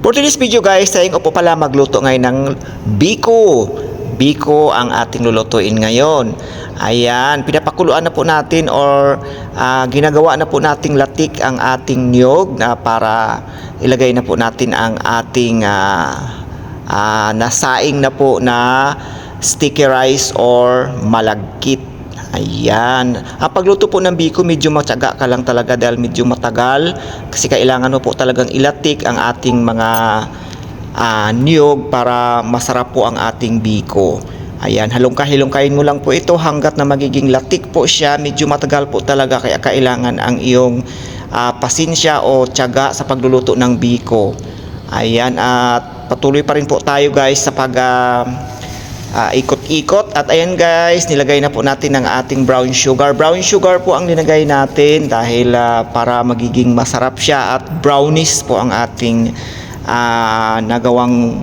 For today's video guys, tayo po pala magluto ngayon ng biko. Biko ang ating lulutuin ngayon. Ayan, pinapakuluan na po natin or ah, ginagawa na po nating latik ang ating niyog na para ilagay na po natin ang ating ah, ah, nasaing na po na sticky rice or malagkit. Ayan. Ang pagluto po ng biko, medyo matyaga ka lang talaga dahil medyo matagal. Kasi kailangan mo po talagang ilatik ang ating mga ah, niyog para masarap po ang ating biko. Ayan, halongka-hilongkain mo lang po ito hanggat na magiging latik po siya. Medyo matagal po talaga kaya kailangan ang iyong ah, pasensya o tiyaga sa pagluluto ng biko. Ayan, at patuloy pa rin po tayo guys sa pag ah, ah, ikot-ikot at ayan guys nilagay na po natin ang ating brown sugar brown sugar po ang linagay natin dahil ah, para magiging masarap siya at brownies po ang ating ah, nagawang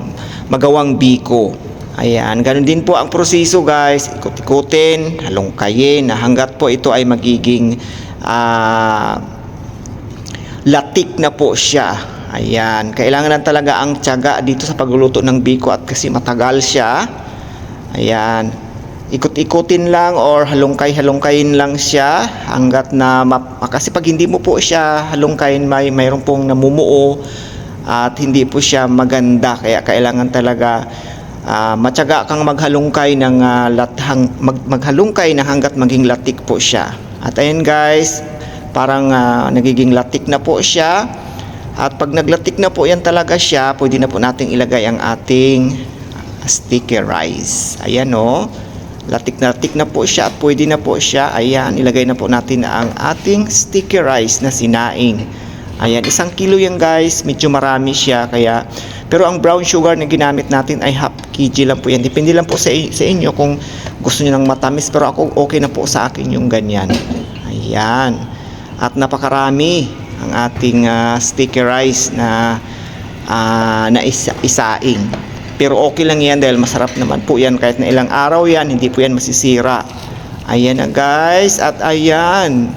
magawang biko ayan ganun din po ang proseso guys ikot-ikutin halongkayin na hanggat po ito ay magiging ah, latik na po siya. Ayan, kailangan lang talaga ang tiyaga dito sa pagluluto ng biko at kasi matagal siya. Ayan, ikot-ikutin lang or halongkay-halongkayin lang siya hanggat na map- kasi pag hindi mo po siya halongkayin may mayroon pong namumuo at hindi po siya maganda kaya kailangan talaga ah, matyaga kang maghalongkay ng ah, lathang mag, maghalongkay na hanggat maging latik po siya. At ayan guys, parang ah, nagiging latik na po siya. At pag naglatik na po yan talaga siya, pwede na po nating ilagay ang ating sticky rice. Ayan o. Latik na latik na po siya at pwede na po siya. Ayan, ilagay na po natin ang ating sticky rice na sinaing. Ayan, isang kilo yan guys. Medyo marami siya. Kaya, pero ang brown sugar na ginamit natin ay half kg lang po yan. Depende lang po sa, sa inyo kung gusto niyo ng matamis. Pero ako okay na po sa akin yung ganyan. Ayan. At napakarami ang ating ah, sticky rice na ah, na isa, isaing. Pero okay lang yan dahil masarap naman po yan kahit na ilang araw yan, hindi po yan masisira. Ayan na guys, at ayan.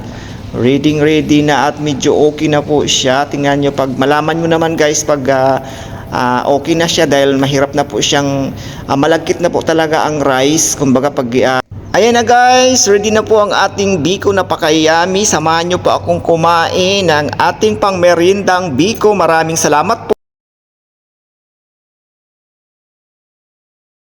Ready ready na at medyo okay na po siya. Tingnan nyo pag malaman mo naman guys pag ah, ah, okay na siya dahil mahirap na po siyang ah, malagkit na po talaga ang rice. Kumbaga pag ah, Ayan na guys, ready na po ang ating biko na pakayami. Samahan nyo po akong kumain ng ating pang merindang biko. Maraming salamat po.